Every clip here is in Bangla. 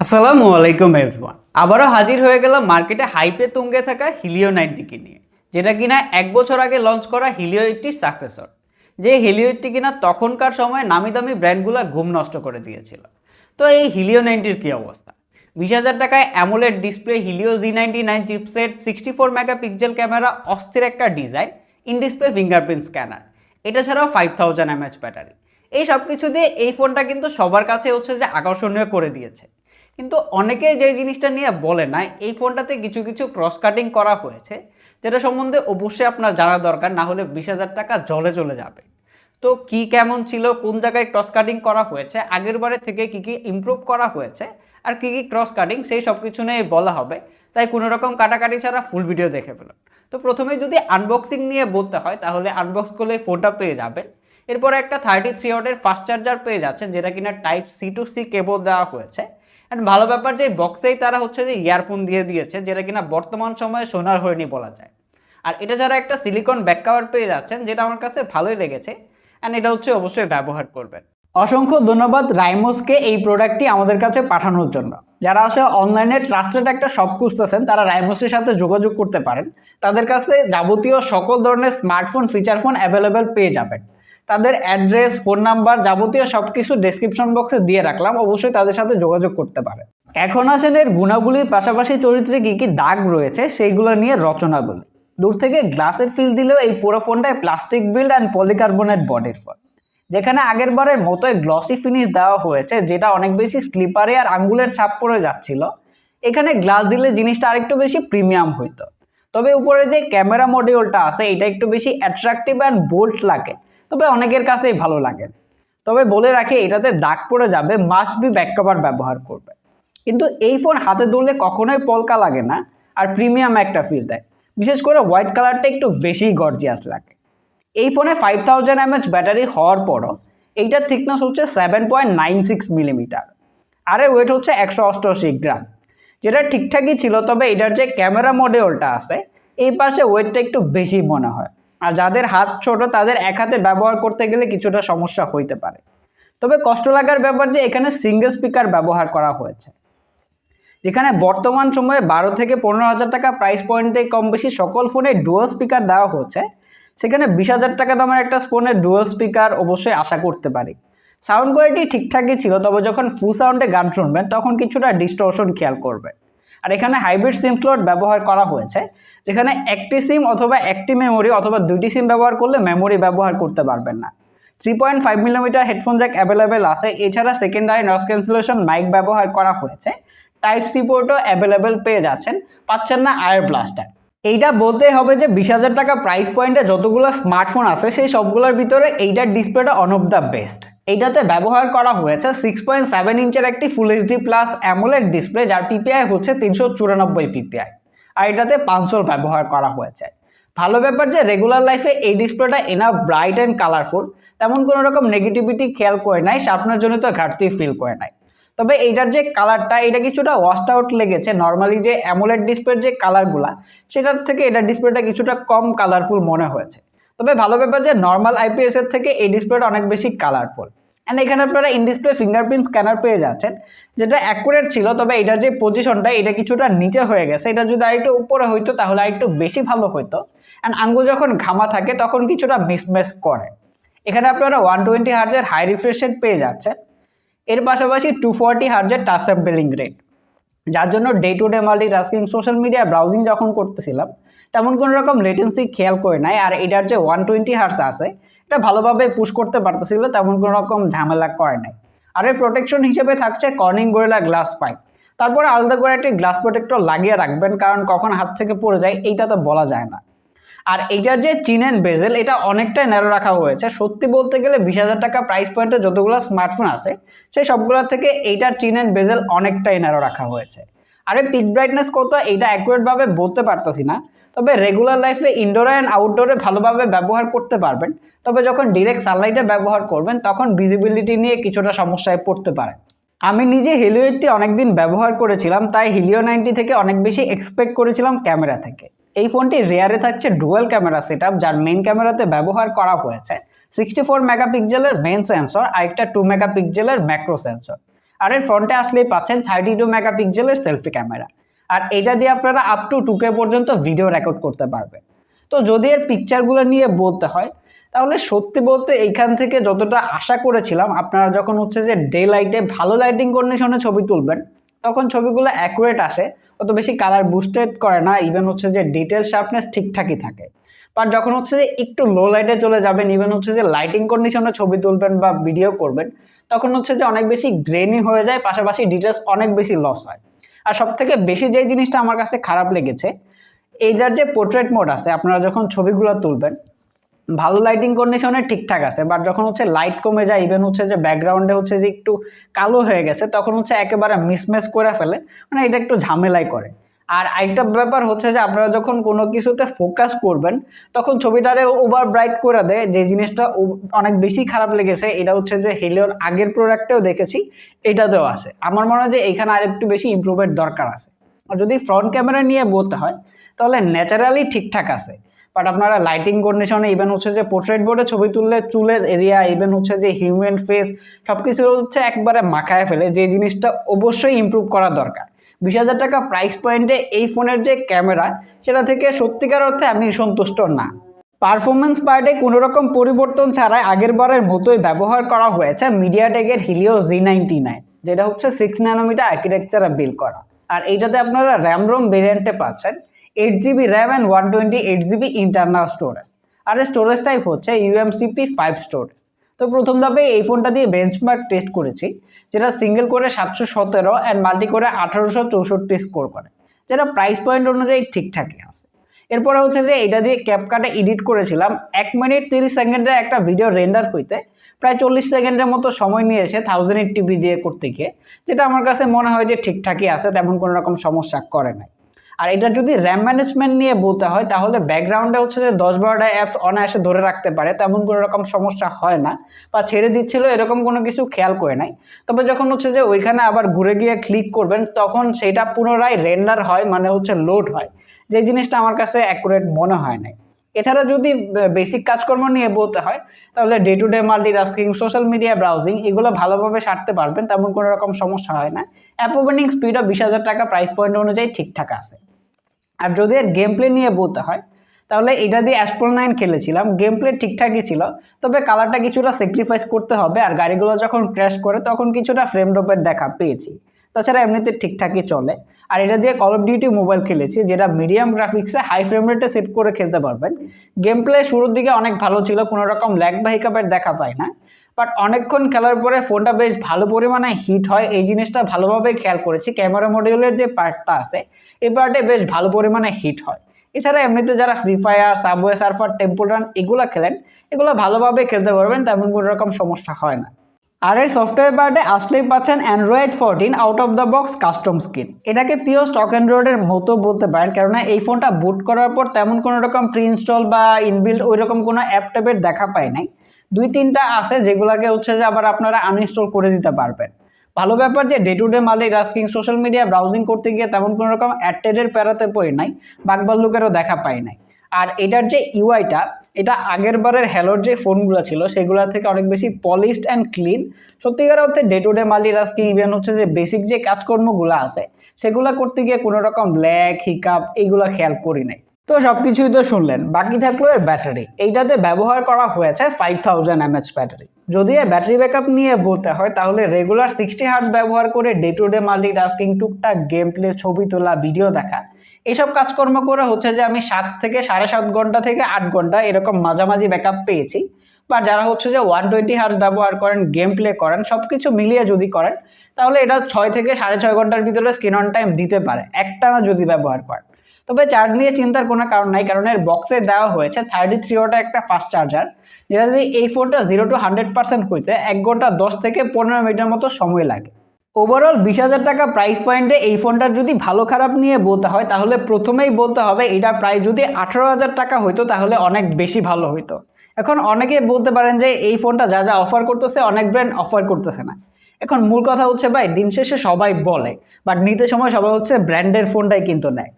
আসসালামু আলাইকুম এভরিওয়ান আবারও হাজির হয়ে গেলাম মার্কেটে হাইপে তুঙ্গে থাকা হিলিও নাইনটিকে নিয়ে, যেটা কিনা এক বছর আগে লঞ্চ করা হিলিও এইটটির সাকসেসর যে হিলিও এইটটি কিনা তখনকার সময় নামি দামি ব্র্যান্ডগুলো ঘুম নষ্ট করে দিয়েছিল। তো এই হিলিও নাইনটির কী অবস্থা? বিশ হাজার টাকায় AMOLED display Helio G ninety nine chipset sixty four megapixel camera অস্থির একটা design in display fingerprint scanner এটা ছাড়াও ফাইভ থাউজেন্ড এমএচ ব্যাটারি এই সব কিছু দিয়ে এই ফোনটা কিন্তু সবার কাছে হচ্ছে যে আকর্ষণীয় করে দিয়েছে। কিন্তু অনেকে যে জিনিসটা নিয়ে বলে না, এই ফোনটাতে কিছু কিছু ক্রস কাটিং করা হয়েছে, যেটা সম্বন্ধে অবশ্যই আপনার জানা দরকার, না হলে বিশ হাজার টাকা জলে চলে যাবে। তো কি কেমন ছিল, কোন জায়গায় ক্রস কাটিং করা হয়েছে, আগের বারের থেকে কি কি ইমপ্রুভ করা হয়েছে, আর কি কি ক্রস কাটিং সেই সব কিছু নিয়ে বলা হবে। তাই কোনো রকম কাটাকাটি ছাড়া ফুল ভিডিও দেখে ফেলুন। তো প্রথমে যদি আনবক্সিং নিয়ে বলতে হয়, তাহলে আনবক্স করলে ফোনটা পেয়ে যাবেন। এরপরে একটা থার্টি থ্রি ওয়াটের ফাস্ট চার্জার পেয়ে যাচ্ছেন, যেটা কিনা type C to C cable দেওয়া হয়েছে। অ্যান্ড ভালো ব্যাপার যে বক্সেই তারা হচ্ছে যে ইয়ারফোন দিয়ে দিয়েছে, যেটা কিনা বর্তমান সময়ে সোনার হরিণী বলা যায়। আর এটা যারা একটা সিলিকন ব্যাক কাভার পেয়ে যাচ্ছেন, যেটা আমার কাছে ভালোই লেগেছে অ্যান্ড এটা হচ্ছে অবশ্যই ব্যবহার করবেন। অসংখ্য ধন্যবাদ রাইমোসকে এই প্রোডাক্টটি আমাদের কাছে পাঠানোর জন্য। যারা আসলে অনলাইনে ট্রাস্টেড একটা শপ খুঁজতেছেন, তারা রাইমোসের সাথে যোগাযোগ করতে পারেন। তাদের কাছে যাবতীয় সকল ধরনের স্মার্টফোন ফিচার ফোন অ্যাভেলেবেল পেয়ে যাবেন। তাদের অ্যাড্রেস, ফোন নাম্বার যাবতীয় সব কিছু ডেসক্রিপশন বক্সে দিয়ে রাখলাম। অবশ্যই তাদের সাথে যোগাযোগ করতে পারে। এখন আসেন এর গুণাবলীর পাশাপাশি চরিত্রে কী কী দাগ রয়েছে সেইগুলো নিয়ে রচনা বলি। দূর থেকে গ্লাসের ফিল দিলেও এই পুরো ফোনটায় প্লাস্টিক বিল্ড অ্যান্ড পলিকার্বনেট বডির ফোন যেখানে আগের বারের মতোই গ্লসি ফিনিশ দেওয়া হয়েছে, যেটা অনেক বেশি স্লিপারে আর আঙ্গুলের ছাপ পড়ে যাচ্ছিল। এখানে গ্লাস দিলে জিনিসটা আরেকটু বেশি প্রিমিয়াম হইতো। তবে উপরে যে ক্যামেরা মডিউলটা আছে, এটা একটু বেশি অ্যাট্রাকটিভ অ্যান্ড বোল্ট লাগে। তবে অনেকের কাছেই ভালো লাগে। তবে বলে রাখি, এটাতে দাগ পড়ে যাবে মাস্ট বি ব্যাক কভার ব্যবহার করবে। কিন্তু এই ফোন হাতে ধরলে কখনোই পলকা লাগে না, আর প্রিমিয়াম একটা ফিল দেয়। বিশেষ করে হোয়াইট কালারটা একটু বেশি গর্জিয়াস লাগে। এই ফোনে ফাইভ থাউজেন্ড এমএচ ব্যাটারি হওয়ার পরও এইটার থিকনেস হচ্ছে seven point nine six millimetre আর ওয়েট হচ্ছে একশো অষ্টআশি গ্রাম। যেটা ঠিকঠাকই ছিল, তবে এটার যে ক্যামেরা মডেলটা আছে, এই পাশে ওয়েটটা একটু বেশি মনে হয়। আর যাদের হাত ছোট, তাদের এক হাতে ব্যবহার করতে গেলে কিছুটা সমস্যা হইতে পারে। তবে কষ্ট লাগার ব্যাপার যে, এখানে সিঙ্গেল স্পিকার ব্যবহার করা হয়েছে। যেখানে বর্তমান সময়ে বারো থেকে পনেরো হাজার টাকা প্রাইস পয়েন্টে কম বেশি সকল ফোনে ডুয়াল স্পিকার দেওয়া হচ্ছে সেখানে বিশ হাজার টাকা দামের একটা ফোনে ডুয়াল স্পিকার অবশ্যই আশা করতে পারি। সাউন্ড কোয়ালিটি ঠিকঠাকই ছিল, তবে যখন ফুল সাউন্ডে গান শুনবেন, তখন কিছুটা ডিস্টর্শন খেয়াল করবেন। আর এখানে হাইব্রিড সিম স্লট ব্যবহার করা হয়েছে, যেখানে একটি সিম অথবা একটি মেমোরি অথবা দুইটি সিম ব্যবহার করলে মেমোরি ব্যবহার করতে পারবেন না। Three point five millimetre headphone jack available আছে, এছাড়া সেকেন্ডারি নয়েজ ক্যান্সেলেশন মাইক ব্যবহার করা হয়েছে টাইপ সি পোর্টও অ্যাভেলেবেল পেয়ে যাচ্ছেন, পাচ্ছেন না আয়ার ব্লাস্টার এইটা বলতে হবে যে বিশ হাজার টাকা প্রাইস পয়েন্টে যতগুলো স্মার্টফোন আছে, সেই সবগুলোর ভিতরে এইটার ডিসপ্লেটা অন অফ দ্য বেস্ট এইটাতে ব্যবহার করা হয়েছে সিক্স পয়েন্ট সেভেন ইঞ্চের একটি full HD plus AMOLED display যার পিপিআই হচ্ছে তিনশো চুরানব্বই পিপিআই আর এটাতে পাঁচশোর ব্যবহার করা হয়েছে। ভালো ব্যাপার যে রেগুলার লাইফে এই ডিসপ্লেটা এনা ব্রাইট অ্যান্ড কালারফুল তেমন কোনো রকম নেগেটিভিটি খেয়াল করে নাই শার্পনার জন্য তো ঘাটতি ফিল করে নাই। তবে এইটার যে কালারটা এটা কিছুটা ওয়াস্ট আউট লেগেছে। নর্মালি যে অ্যামোলেড ডিসপ্লের যে কালারগুলা সেটার থেকে এটার ডিসপ্লেটা কিছুটা কম কালারফুল মনে হয়েছে। তবে ভালো ব্যাপার যে নর্মাল আইপিএস এর থেকে এই ডিসপ্লেটা অনেক বেশি কালারফুল অ্যান্ড এখানে আপনারা ইন ডিসপ্লে ফিঙ্গারপ্রিন্ট স্ক্যানার পেয়ে যাচ্ছেন, যেটা অ্যাকুরেট ছিল, তবে এটার যে পজিশনটা এটা কিছুটা নিচে হয়ে গেছে। এটা যদি আরেকটু উপরে হইতো, তাহলে আরেকটু বেশি ভালো হইতো। অ্যান্ড আঙ্গুল যখন ঘামা থাকে, তখন কিছুটা মিসমেস করে। এখানে আপনারা ওয়ান টোয়েন্টি হার্জের হাই রিফ্রেশ পেয়ে যাচ্ছেন। এর পাশাপাশি টু ফর্টি হার্জের টাচ স্যাম্পেলিং রেট যার জন্য day to day multi tasking social media browsing যখন করতেছিলাম তেমন কোনো রকম লেটেন্সি খেয়াল করে নাই। আর এটার যে ওয়ান টোয়েন্টি হার্স আছে, এটা ভালোভাবে পুশ করতে পারতেছিল, তেমন কোনো রকম ঝামেলা করে নাই। আর এর প্রোটেকশন হিসেবে থাকছে কর্নিং গোরেলা গ্লাস পাইপ তারপরে আলাদা করে একটি গ্লাস প্রোটেক্টর লাগিয়ে রাখবেন, কারণ কখন হাত থেকে পড়ে যায়, এইটা তো বলা যায় না। আর এইটার যে চিন অ্যান্ড বেজেল এটা অনেকটাই ন্যারো রাখা হয়েছে। সত্যি বলতে গেলে বিশ হাজার টাকা প্রাইস পয়েন্টে যতগুলো স্মার্টফোন আছে, সেই সবগুলোর থেকে এইটার চিন অ্যান্ড বেজেল অনেকটাই ন্যারো রাখা হয়েছে। আর এই পিক ব্রাইটনেস কত, এইটা অ্যাকুরেটভাবে বলতে পারতেছি না। তবে রেগুলার লাইফে ইনডোরে অ্যান্ড আউটডোরে ভালোভাবে ব্যবহার করতে পারবেন। তবে যখন ডিরেক্ট সানলাইটে ব্যবহার করবেন, তখন ভিজিবিলিটি নিয়ে কিছুটা সমস্যায় পড়তে পারে আমি নিজে হিলিও অনেকদিন ব্যবহার করেছিলাম, তাই হিলিও নাইনটি থেকে অনেক বেশি এক্সপেক্ট করেছিলাম ক্যামেরা থেকে। এই ফোনটি রেয়ারে থাকছে ডুয়েল ক্যামেরা সেট যার মেইন ক্যামেরাতে ব্যবহার করা হয়েছে। সিক্সটি ফোর মেগাপিক্সেলের মেন সেন্সর আর একটা টু মেগাপিক্সেলের ম্যাক্রো সেন্সর আর এর ফ্রন্টে আসলেই পাচ্ছেন থার্টি টু মেগাপিক্সেলের সেলফি ক্যামেরা আর এটা দিয়ে আপনারা আপ টু টুকে পর্যন্ত ভিডিও রেকর্ড করতে পারবেন। তো যদি এর পিকচারগুলো নিয়ে বলতে হয়, তাহলে সত্যি বলতে এইখান থেকে যতটা আশা করেছিলাম, আপনারা যখন হচ্ছে যে ডে লাইটে ভালো লাইটিং কন্ডিশনে ছবি তুলবেন, তখন ছবিগুলো অ্যাকুরেট আসে, অত বেশি কালার বুস্টেড করে না ইভেন হচ্ছে যে ডিটেল শার্পনেস ঠিকঠাকই থাকে। বাট যখন হচ্ছে যে একটু লো লাইটে চলে যাবেন ইভেন হচ্ছে যে লাইটিং কন্ডিশনে ছবি তুলবেন বা ভিডিও করবেন, তখন হচ্ছে যে অনেক বেশি গ্রেনি হয়ে যায়, পাশাপাশি ডিটেলস অনেক বেশি লস হয়। আর সব থেকে বেশি যে জিনিসটা আমার কাছে খারাপ লেগেছে, এইটার যে পোর্ট্রেট মোড আছে, আপনারা যখন ছবিগুলো তুলবেন, ভালো লাইটিং কন্ডিশনে ঠিকঠাক আছে বাট যখন হচ্ছে লাইট কমে যায় ইভেন হচ্ছে যে ব্যাকগ্রাউন্ডে হচ্ছে যে একটু কালো হয়ে গেছে, তখন হচ্ছে একেবারে মিসম্যাচ করে ফেলে মানে এটা একটু ঝামেলাই করে। আর আরেকটা ব্যাপার হচ্ছে যে আপনারা যখন কোনো কিছুতে ফোকাস করবেন, তখন ছবিটারে ওভার ব্রাইট করে দেয়। যে জিনিসটা অনেক বেশি খারাপ লেগেছে, এটা হচ্ছে যে হেলিওর আগের প্রোডাক্টেও দেখেছি, এটাতেও আছে। আমার মনে হয় যে এখানে আরেকটু বেশি ইমপ্রুভের দরকার আছে। আর যদি ফ্রন্ট ক্যামেরা নিয়ে বলতে হয়, তাহলে ন্যাচারালি ঠিকঠাক আছে। বাট আপনারা লাইটিং কন্ডিশনে ইভেন হচ্ছে যে পোর্ট্রেট বোর্ডে ছবি তুললে চুলের এরিয়া ইভেন হচ্ছে যে হিউম্যান ফেস সব কিছু হচ্ছে একবারে মাখায় ফেলে। যে জিনিসটা অবশ্যই ইমপ্রুভ করা দরকার। বিশ হাজার টাকা প্রাইস পয়েন্টে এই ফোনের যে ক্যামেরা সেটা থেকে সত্যিকার অর্থে আমি সন্তুষ্ট না। পারফরমেন্স পার্টে কোনো রকম পরিবর্তন ছাড়াই আগের বারের মতোই ব্যবহার করা হয়েছে মিডিয়াটেকের হিলিও জি নাইনটি নাইন যেটা হচ্ছে সিক্স ন্যানোমিটার আর্কিটেকচারে বিল করা। আর এইটাতে আপনারা র্যাম রোম ভেরিয়েন্টে পাচ্ছেন eight GB RAM and one twenty eight GB internal storage R storage type হচ্ছে ইউএমসিপি ফাইভ স্টোরেজ তো প্রথম ধাপে এই ফোনটা দিয়ে বেঞ্চমার্ক টেস্ট করেছি। যেটা সিঙ্গেল করে সাতশো সতেরো অ্যান্ড মাল্টি করে আঠারোশো চৌষট্টি স্কোর করে। যেটা প্রাইস পয়েন্ট অনুযায়ী ঠিকঠাকই আছে। এরপরে হচ্ছে যে এটা দিয়ে ক্যাপকাটে এডিট করেছিলাম। এক মিনিট তিরিশ সেকেন্ডে একটা ভিডিও রেন্ডার হইতে প্রায় চল্লিশ সেকেন্ডের মতো সময় নিয়েছে থাউজেন্ড এইট টিভি দিয়ে করতে গিয়ে, যেটা আমার কাছে মনে হয় যে ঠিকঠাকই আছে, তেমন কোনো রকম সমস্যা করে নাই। আর এটা যদি র্যাম ম্যানেজমেন্ট নিয়ে বলতে হয়, তাহলে ব্যাকগ্রাউন্ডে হচ্ছে যে দশ বারোটা অ্যাপস অনায়াসে ধরে রাখতে পারে, তেমন কোনো রকম সমস্যা হয় না। বা ছেড়ে দিচ্ছিল, এরকম কোনো কিছু খেয়াল করে নাই। তবে যখন হচ্ছে যে ওইখানে আবার ঘুরে গিয়ে ক্লিক করবেন, তখন সেটা পুনরায় রেন্ডার হয় মানে হচ্ছে লোড হয়। যে জিনিসটা আমার কাছে অ্যাকুরেট মনে হয় নাই। এছাড়া যদি বেসিক কাজকর্ম নিয়ে বলতে হয়, তাহলে day to day multitasking social media browsing এগুলো ভালোভাবে সারতে পারবেন, তেমন কোনো রকম সমস্যা হয় না। অ্যাপ ওপেনিং স্পিডও বিশ হাজার টাকা প্রাইস পয়েন্ট অনুযায়ী ঠিকঠাক আছে। আর যদি গেম প্লে নিয়ে বলতে হয়, তাহলে এটা দিয়ে অ্যাসপোল নাইন খেলেছিলাম গেম প্লে ঠিকঠাকই ছিল, তবে কালারটা কিছুটা স্যাক্রিফাইস করতে হবে, আর গাড়িগুলো যখন ক্র্যাশ করে, তখন কিছুটা ফ্রেম ড্রপের দেখা পেয়েছি। তাছাড়া এমনিতে ঠিকঠাকই চলে। আর এটা দিয়ে কল অফ ডিউটি মোবাইল খেলেছি, যেটা মিডিয়াম গ্রাফিক্সে হাই ফ্রেম রেটে সেট করে খেলতে পারবেন। গেম প্লে শুরুর দিকে অনেক ভালো ছিল কোনো রকম ল্যাগ বা হিকাপের দেখা পায় না। বাট অনেকক্ষণ খেলার পরে ফোনটা বেশ ভালো পরিমাণে হিট হয়, এই জিনিসটা ভালোভাবে খেয়াল করেছি। ক্যামেরা মডিউলের যে পার্টটা আছে, এই পার্টে বেশ ভালো পরিমাণে হিট হয়। এছাড়া এমনিতে যারা Free Fire Subway Surfer Temple Run এগুলো খেলেন, এগুলো ভালোভাবে খেলতে পারবেন, তেমন কোনো রকম সমস্যা হয় না। আর এই সফটওয়্যার পার্টে আসলেই পাচ্ছেন Android fourteen out of the box custom screen এটাকে পিওর স্টক অ্যান্ড্রয়েডের মতো বলতে পারেন, কেননা এই ফোনটা বুট করার পর তেমন কোনো রকম প্রি ইনস্টল বা ইনবিল্ড ওই রকম কোনো অ্যাপ ট্যাপের দেখা পায় নাই। দুই তিনটা আছে যেগুলোকে হচ্ছে যে আবার আপনারা আনইনস্টল করে দিতে পারবেন। ভালো ব্যাপার যে day to day multi tasking social media browsing করতে গিয়ে তেমন কোনো রকম অ্যাডটেডের প্যারাতে পড়ে নাই বাকবাল্লুকেরও দেখা পায় নাই। আর এটার যে ইউআইটা এটা আগের বারের হ্যালোর যে ফোনগুলো ছিল, সেগুলো থেকে অনেক বেশি পলিশড অ্যান্ড ক্লিন সত্যিকার অর্থে day to day multi tasking even হচ্ছে যে বেসিক যে কাজকর্মগুলো আছে, সেগুলো করতে গিয়ে কোনো রকম ল্যাক হিকাপ এইগুলো খেয়াল করি নাই। তো সব কিছুই তো শুনলেন, বাকি থাকল এর ব্যাটারি এইটাতে ব্যবহার করা হয়েছে ফাইভ থাউজেন্ড এমএচ ব্যাটারি যদি এর ব্যাটারি ব্যাকআপ নিয়ে বলতে হয়, তাহলে রেগুলার সিক্সটি হার্টস ব্যবহার করে day to day multi tasking টুকটাক গেম প্লে ছবি তোলা ভিডিও দেখা এইসব কাজকর্ম করে হচ্ছে যে আমি সাত থেকে সাড়ে সাত ঘণ্টা থেকে আট ঘণ্টা এরকম মাঝামাঝি ব্যাকআপ পেয়েছি। বা যারা হচ্ছে যে ওয়ান টোয়েন্টি হার্স ব্যবহার করেন গেম প্লে করেন সব কিছু মিলিয়ে যদি করেন, তাহলে এটা ছয় থেকে সাড়ে ছয় ঘণ্টার ভিতরে স্ক্রিন অন টাইম দিতে পারে, একটানা যদি ব্যবহার করেন। তবে চার্জ নিয়ে চিন্তার কোনো কারণ নাই, কারণ এর বক্সে দেওয়া হয়েছে থার্টি থ্রি ওটা একটা ফাস্ট চার্জার যেটা যদি এই ফোনটা জিরো টু হান্ড্রেড পার্সেন্ট হইতে এক ঘণ্টা দশ থেকে পনেরো মিনিটের মতো সময় লাগে। ওভারঅল বিশ হাজার টাকা প্রাইস পয়েন্টে এই ফোনটার যদি ভালো খারাপ নিয়ে বলতে হয়, তাহলে প্রথমেই বলতে হবে এটা প্রায় যদি আঠারো হাজার টাকা হইতো, তাহলে অনেক বেশি ভালো হইতো। এখন অনেকে বলতে পারেন যে এই ফোনটা যা যা অফার করতেছে, অনেক ব্র্যান্ড অফার করতেছে না। এখন মূল কথা হচ্ছে ভাই, দিন শেষে সবাই বলে বাট নিতে সময় সবাই হচ্ছে ব্র্যান্ডের ফোনটাই কিন্তু নেয়।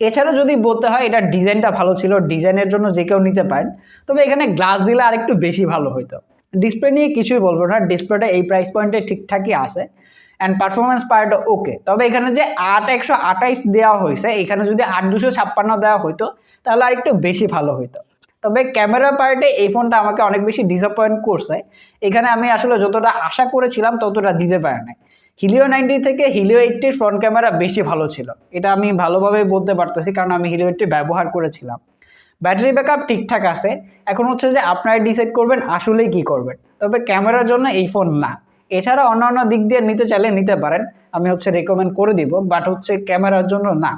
এছাড়া যদি বলতে হয়, এটা ডিজাইনটা ভালো ছিল ডিজাইনের জন্য যে কেউ নিতে পারেন, তবে এখানে গ্লাস দিলে আরেকটু বেশি ভালো হইতো। ডিসপ্লে নিয়ে কিছুই বলব না ডিসপ্লেটা এই প্রাইস পয়েন্টে ঠিকঠাকই আছে। অ্যান্ড পারফরমেন্স পার্টও ওকে তবে এখানে যে আট একশো আঠাইশ দেওয়া হয়েছে, এখানে যদি আট দুশো ছাপ্পান্ন দেওয়া হইতো, তাহলে আর একটু বেশি ভালো হইতো। তবে ক্যামেরা পার্টে এই ফোনটা আমাকে অনেক বেশি ডিসঅ্যাপয়েন্ট করছে। এখানে আমি আসলে যতটা আশা করেছিলাম, ততটা দিতে পারে নাই। হিলিও নাইনটি থেকে হিলিও এইটটির ফ্রন্ট ক্যামেরা বেশি ভালো ছিল। এটা আমি ভালোভাবে বলতে পারতেছি, কারণ আমি হিলিও এইটটি ব্যবহার করেছিলাম। ব্যাটারি ব্যাকআপ ঠিকঠাক আছে। এখন হচ্ছে যে আপনারা ডিসাইড করবেন আসলেই কি করবেন। তবে ক্যামেরার জন্য এই ফোন না। এছাড়া অন্যান্য দিক দিয়ে নিতে চাইলে নিতে পারেন। আমি হচ্ছে রেকমেন্ড করে দিব বাট হচ্ছে ক্যামেরার জন্য না।